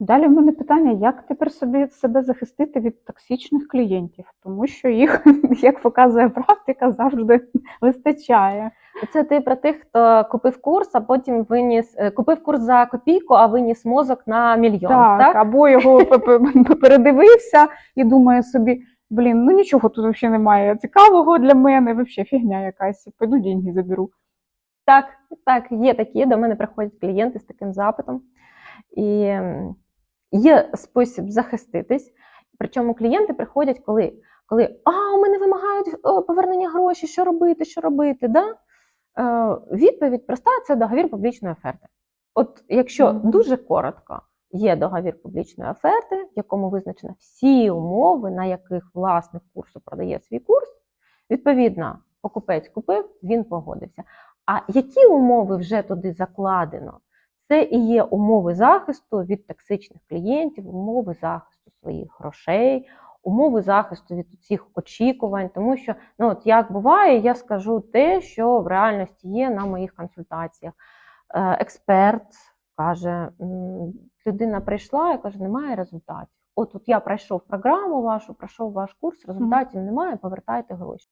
Далі в мене питання, як тепер собі себе захистити від токсичних клієнтів, тому що їх, як показує практика, завжди вистачає. Це ти про тих, хто купив курс, а потім виніс е, купив курс за копійку, а виніс мозок на мільйон. Так, Так, або його передивився і думає собі: блін, ну нічого тут взагалі немає цікавого для мене, взагалі фігня якась. Пойду деньги заберу. так, так, є такі. До мене приходять клієнти з таким запитом. І є спосіб захиститись. Причому клієнти приходять, коли, коли а, у мене вимагають повернення грошей, що робити, що робити. Да? Е, відповідь проста це договір публічної оферти. От якщо дуже коротко, є договір публічної оферти, в якому визначено всі умови, на яких власник курсу продає свій курс, відповідно, покупець купив, він погодився. А які умови вже туди закладено? Це і є умови захисту від токсичних клієнтів, умови захисту своїх грошей, умови захисту від цих очікувань. Тому що, ну от як буває, я скажу те, що в реальності є на моїх консультаціях. Е, Експерт каже: людина прийшла і каже, немає результатів. От, от я пройшов програму вашу, пройшов ваш курс, результатів немає, повертайте гроші.